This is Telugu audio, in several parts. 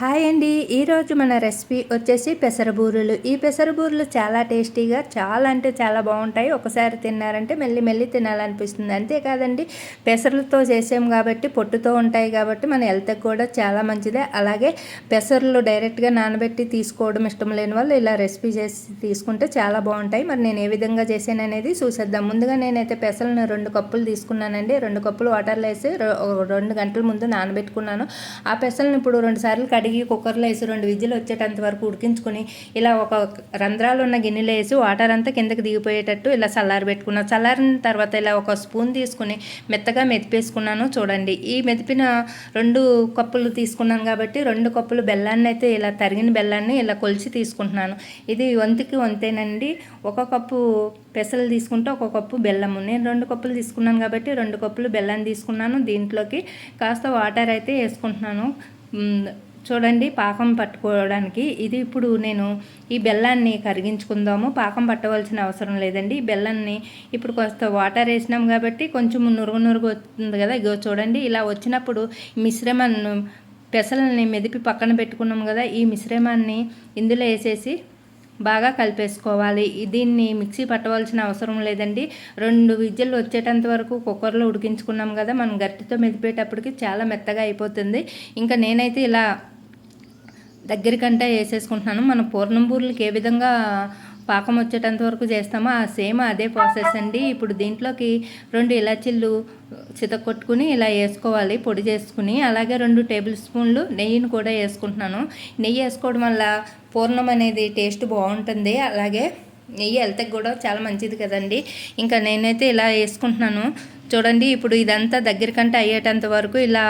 హాయ్ అండి. ఈరోజు మన రెసిపీ వచ్చేసి పెసరబూరులు. ఈ పెసరబూరులు చాలా టేస్టీగా చాలా అంటే చాలా బాగుంటాయి. ఒకసారి తిన్నారంటే మెల్లి మెల్లి తినాలనిపిస్తుంది. అంతేకాదండి పెసర్లతో చేసాం కాబట్టి పొట్టుతో ఉంటాయి కాబట్టి మన హెల్త్కి కూడా చాలా మంచిదే. అలాగే పెసర్లు డైరెక్ట్గా నానబెట్టి తీసుకోవడం ఇష్టం లేని వాళ్ళు ఇలా రెసిపీ చేసి తీసుకుంటే చాలా బాగుంటాయి. మరి నేను ఏ విధంగా చేశాను అనేది చూసేద్దాం. ముందుగా నేనైతే పెసలను రెండు కప్పులు తీసుకున్నానండి. రెండు కప్పులు వాటర్లో వేసి రెండు గంటల ముందు నానబెట్టుకున్నాను. ఆ పెసలను ఇప్పుడు రెండు సార్లు కడిగి కడిగి కుక్కర్లో వేసి రెండు విజిల్ వచ్చేటంత వరకు ఉడికించుకొని ఇలా ఒక రంధ్రాలు ఉన్న గిన్నెలో వేసి వాటర్ అంతా కిందకి దిగిపోయేటట్టు ఇలా చల్లారి పెట్టుకున్నాను చల్లారిన తర్వాత ఇలా ఒక స్పూన్ తీసుకుని మెత్తగా మెతిపేసుకున్నాను చూడండి. ఈ మెతిపిన రెండు కప్పులు తీసుకున్నాను కాబట్టి రెండు కప్పులు బెల్లాన్ని అయితే ఇలా తరిగిన బెల్లాన్ని ఇలా కొలిచి తీసుకుంటున్నాను. ఇది వంతుకి వంతేనండి. ఒక కప్పు పెసలు తీసుకుంటే ఒక కప్పు బెల్లము. నేను రెండు కప్పులు తీసుకున్నాను కాబట్టి రెండు కప్పులు బెల్లం తీసుకున్నాను. దీంట్లోకి కాస్త వాటర్ అయితే వేసుకుంటున్నాను. చూడండి పాకం పట్టుకోవడానికి. ఇది ఇప్పుడు నేను ఈ బెల్లాన్ని కరిగించుకుందాము. పాకం పట్టవలసిన అవసరం లేదండి. ఈ బెల్లాన్ని ఇప్పుడు కొంత వాటర్ వేసినాం కాబట్టి కొంచెం నురుగు నురుగు వస్తుంది కదా. ఇగో చూడండి ఇలా వచ్చినప్పుడు మిశ్రమాన్ని పెసలని మెదిపి పక్కన పెట్టుకున్నాం కదా. ఈ మిశ్రమాన్ని ఇందులో వేసేసి బాగా కలిపేసుకోవాలి. దీన్ని మిక్సీ పట్టవలసిన అవసరం లేదండి. రెండు విద్యలు వచ్చేటంత వరకు కుక్కర్లో ఉడికించుకున్నాం కదా. మనం గట్టితో మెదిపేటప్పటికి చాలా మెత్తగా అయిపోతుంది. ఇంకా నేనైతే ఇలా దగ్గరికంటే వేసేసుకుంటున్నాను. మన పూర్ణం బూర్లకి ఏ విధంగా పాకం వచ్చేటంత వరకు చేస్తామో ఆ సేమ్ అదే ప్రాసెస్ అండి. ఇప్పుడు దీంట్లోకి రెండు ఇలాచీలు చితకొట్టుకుని ఇలా వేసుకోవాలి పొడి చేసుకుని. అలాగే రెండు టేబుల్ స్పూన్లు నెయ్యిని కూడా వేసుకుంటున్నాను. నెయ్యి వేసుకోవడం వల్ల పూర్ణం అనేది టేస్ట్ బాగుంటుంది. అలాగే నెయ్యి హెల్త్కి కూడా చాలా మంచిది కదండి. ఇంకా నేనైతే ఇలా వేసుకుంటున్నాను. చూడండి ఇప్పుడు ఇదంతా దగ్గరికంటే అయ్యేటంత వరకు ఇలా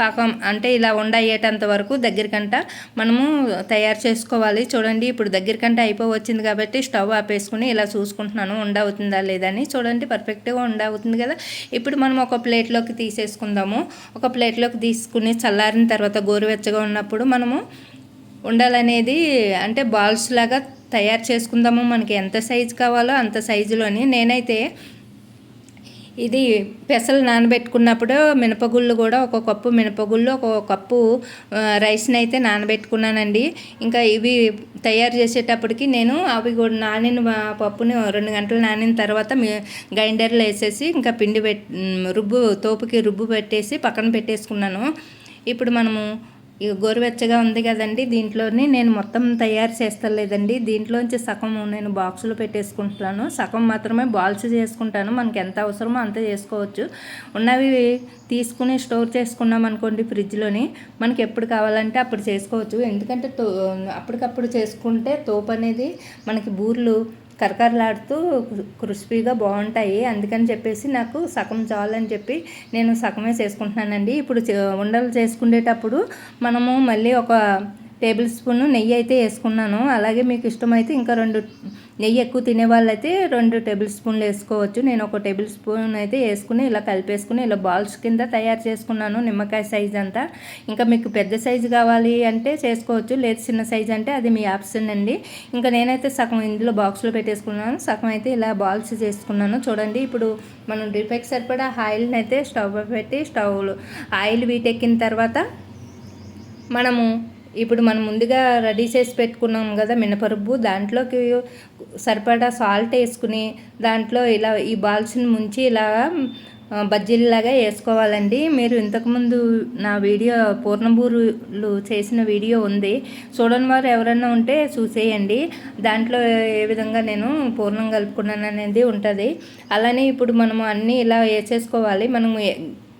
పాకం అంటే ఇలా ఉండ అయ్యేటంత వరకు దగ్గరికంట మనము తయారు చేసుకోవాలి. చూడండి ఇప్పుడు దగ్గరికంట అయిపోవచ్చింది కాబట్టి స్టవ్ ఆపేసుకుని ఇలా చూసుకుంటున్నాను ఉండ అవుతుందా లేదని చూడండి పర్ఫెక్ట్గా ఉండ అవుతుంది కదా. ఇప్పుడు మనం ఒక ప్లేట్లోకి తీసేసుకుందాము. ఒక ప్లేట్లోకి తీసుకుని చల్లారిన తర్వాత గోరువెచ్చగా ఉన్నప్పుడు మనము ఉండాలనేది అంటే బాల్స్ లాగా తయారు చేసుకుందాము. మనకి ఎంత సైజు కావాలో అంత సైజులోని నేనైతే ఇది పెసలు నానబెట్టుకున్నప్పుడు మినపగుళ్ళు కూడా ఒక కప్పు మినపగుళ్ళు ఒక కప్పు రైస్ని అయితే నానబెట్టుకున్నానండి. ఇంకా ఇవి తయారు చేసేటప్పటికి నేను అవి కూడా నానిన పప్పుని రెండు గంటలు నానిన తర్వాత గ్రైండర్లో వేసేసి ఇంకా పిండి పెట్ రుబ్బు తోపుకి రుబ్బు పెట్టేసి పక్కన పెట్టేసుకున్నాను. ఇప్పుడు మనము ఇక గోరువెచ్చగా ఉంది కదండి దీంట్లోని నేను మొత్తం తయారు చేస్తలేదండి. దీంట్లోంచి సగం నేను బాక్సులు పెట్టేసుకుంటున్నాను. సగం మాత్రమే బాల్స్ చేసుకుంటాను. మనకి ఎంత అవసరమో అంత చేసుకోవచ్చు. ఉన్నవి తీసుకుని స్టోర్ చేసుకున్నాం అనుకోండి ఫ్రిడ్జ్లోని. మనకి ఎప్పుడు కావాలంటే అప్పుడు చేసుకోవచ్చు. ఎందుకంటే తో అప్పటికప్పుడు చేసుకుంటే తోపు అనేది మనకి బూర్లు కరకరలాడుతూ క్రిస్పీగా బాగుంటాయి. అందుకని చెప్పేసి నాకు సగం చాలని చెప్పి నేను సగమే చేసుకుంటున్నానండి. ఇప్పుడు ఉండలు చేసుకునేటప్పుడు మనము మళ్ళీ ఒక టేబుల్ స్పూన్ నెయ్యి అయితే వేసుకున్నాను. అలాగే మీకు ఇష్టమైతే ఇంకా రెండు నెయ్యి ఎక్కువ తినే వాళ్ళైతే రెండు టేబుల్ స్పూన్లు వేసుకోవచ్చు. నేను ఒక టేబుల్ స్పూన్ అయితే వేసుకుని ఇలా కలిపేసుకుని ఇలా బాల్స్ కింద తయారు చేసుకున్నాను నిమ్మకాయ సైజ్ అంతా. ఇంకా మీకు పెద్ద సైజు కావాలి అంటే చేసుకోవచ్చు లేదు చిన్న సైజ్ అంటే అది మీ ఆప్షన్ అండి. ఇంకా నేనైతే సగం ఇందులో బాక్స్లో పెట్టేసుకున్నాను సగం అయితే ఇలా బాల్స్ చేసుకున్నాను. చూడండి ఇప్పుడు మనం రిఫెక్ట్ సరిపడా ఆయిల్ని అయితే స్టవ్ పెట్టి స్టవ్లు ఆయిల్ వీటెక్కిన తర్వాత మనము ఇప్పుడు మనం ముందుగా రెడీ చేసి పెట్టుకున్నాం కదా మినపరుబ్బు దాంట్లోకి సరిపడా సాల్ట్ వేసుకుని దాంట్లో ఇలా ఈ బాల్స్ని ముంచి ఇలా బజ్జీలాగా వేసుకోవాలండి. మీరు ఇంతకుముందు నా వీడియో పూర్ణబూరులు చేసిన వీడియో ఉంది. చూడని వారు ఎవరైనా ఉంటే చూసేయండి. దాంట్లో ఏ విధంగా నేను పూర్ణం కలుపుకున్నాను అనేది ఉంటుంది. అలానే ఇప్పుడు మనము అన్నీ ఇలా వేసేసుకోవాలి. మనము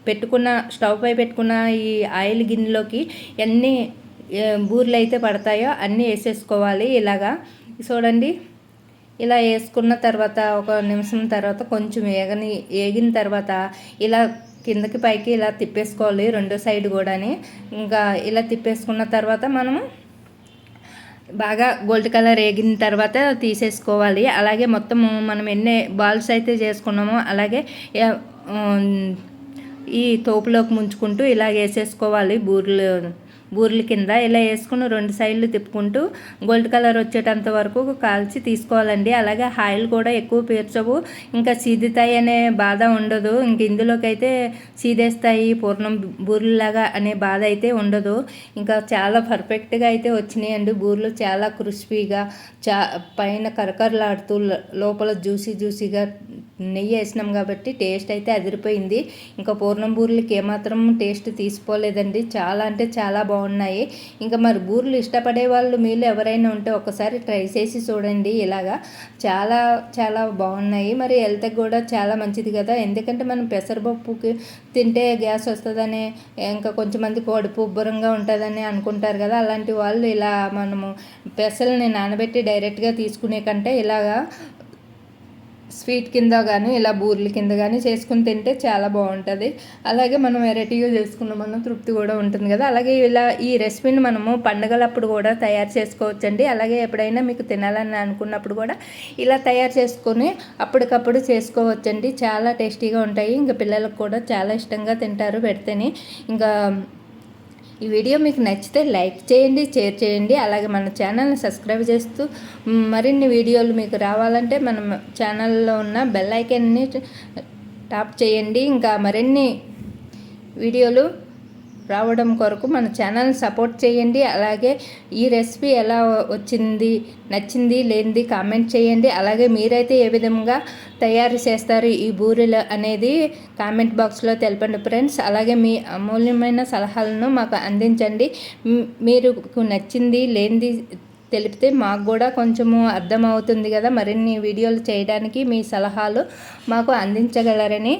పెట్టుకున్న స్టవ్ పై పెట్టుకున్న ఈ ఆయిల్ గిన్నెలోకి ఎన్ని బూర్లు అయితే పడతాయో అన్నీ వేసేసుకోవాలి ఇలాగా. చూడండి ఇలా వేసుకున్న తర్వాత ఒక నిమిషం తర్వాత కొంచెం వేగని వేగిన తర్వాత ఇలా కిందకి పైకి ఇలా తిప్పేసుకోవాలి రెండో సైడ్ కూడాని. ఇంకా ఇలా తిప్పేసుకున్న తర్వాత మనము బాగా గోల్డ్ కలర్ వేగిన తర్వాత తీసేసుకోవాలి. అలాగే మొత్తము మనం ఎన్ని బాల్స్ అయితే చేసుకున్నామో అలాగే ఈ తోపులోకి ముంచుకుంటూ ఇలా వేసేసుకోవాలి బూరెలు. బూరెల కింద ఇలా వేసుకుని రెండు సైడ్లు తిప్పుకుంటూ గోల్డ్ కలర్ వచ్చేటంత వరకు కాల్చి తీసుకోవాలండి. అలాగే ఆయిల్ కూడా ఎక్కువ పీర్చవు. ఇంకా సీదుతాయి అనే బాధ ఉండదు. ఇంక ఇందులోకి అయితే సీదేస్తాయి. పూర్ణం బూరెలాగా అనే బాధ అయితే ఉండదు. ఇంకా చాలా పర్ఫెక్ట్గా అయితే వచ్చినాయండి బూరెలు. చాలా క్రిస్పీగా చా పైన కరకరలాడుతూ లోపల జ్యూసీ జ్యూసీగా నెయ్యి వేసినాం కాబట్టి టేస్ట్ అయితే అదిరిపోయింది. ఇంకా పూర్ణం బూరెలకి ఏమాత్రం టేస్ట్ తీసుకోలేదండి. చాలా అంటే చాలా బాగున్నాయి. ఇంకా మరి బూరెలు ఇష్టపడే వాళ్ళు మీరు ఎవరైనా ఉంటే ఒకసారి ట్రై చేసి చూడండి. ఇలాగా చాలా చాలా బాగున్నాయి. మరి హెల్త్కి కూడా చాలా మంచిది కదా. ఎందుకంటే మనం పెసరపప్పుకి తింటే గ్యాస్ వస్తుందని ఇంకా కొంచెం మంది కడుపు ఉబ్బరంగా ఉంటుందని అనుకుంటారు కదా. అలాంటి వాళ్ళు ఇలా మనము పెసల్ని నానబెట్టి డైరెక్ట్గా తీసుకునే కంటే ఇలాగా స్వీట్ కింద కానీ ఇలా బూర్ల కింద కానీ చేసుకుని తింటే చాలా బాగుంటుంది. అలాగే మనం వెరైటీగా చేసుకున్నామన్న తృప్తి కూడా ఉంటుంది కదా. అలాగే ఇలా ఈ రెసిపీని మనము పండగలప్పుడు కూడా తయారు చేసుకోవచ్చండి. అలాగే ఎప్పుడైనా మీకు తినాలని అనుకున్నప్పుడు కూడా ఇలా తయారు చేసుకొని అప్పటికప్పుడు చేసుకోవచ్చండి. చాలా టేస్టీగా ఉంటాయి. ఇంకా పిల్లలకు కూడా చాలా ఇష్టంగా తింటారు పెడితేనే. ఇంకా ఈ వీడియో మీకు నచ్చితే లైక్ చేయండి షేర్ చేయండి. అలాగే మన ఛానల్ని సబ్స్క్రైబ్ చేస్తూ మరిన్ని వీడియోలు మీకు రావాలంటే మన ఛానల్లో ఉన్న బెల్ ఐకాన్ని టాప్ చేయండి. ఇంకా మరిన్ని వీడియోలు రావడం కొరకు మన ఛానల్ని సపోర్ట్ చేయండి. అలాగే ఈ రెసిపీ ఎలా వచ్చింది నచ్చింది లేనిది కామెంట్ చేయండి. అలాగే మీరైతే ఏ విధంగా తయారు చేస్తారు ఈ బూరెలు అనేది కామెంట్ బాక్స్లో తెలపండి ఫ్రెండ్స్. అలాగే మీ అమూల్యమైన సలహాలను మాకు అందించండి. మీరు నచ్చింది లేనిది తెలిపితే మాకు కూడా కొంచెము అర్థమవుతుంది కదా. మరిన్ని వీడియోలు చేయడానికి మీ సలహాలు మాకు అందించగలరని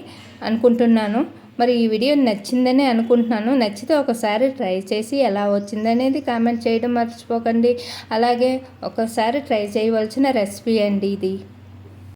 అనుకుంటున్నాను. మరి ఈ వీడియో నచ్చిందని అనుకుంటున్నాను. నచ్చితే ఒకసారి ట్రై చేసి ఎలా వచ్చిందనేది కామెంట్ చేయడం మర్చిపోకండి. అలాగే ఒకసారి ట్రై చేయవలసిన రెసిపీ అండి ఇది.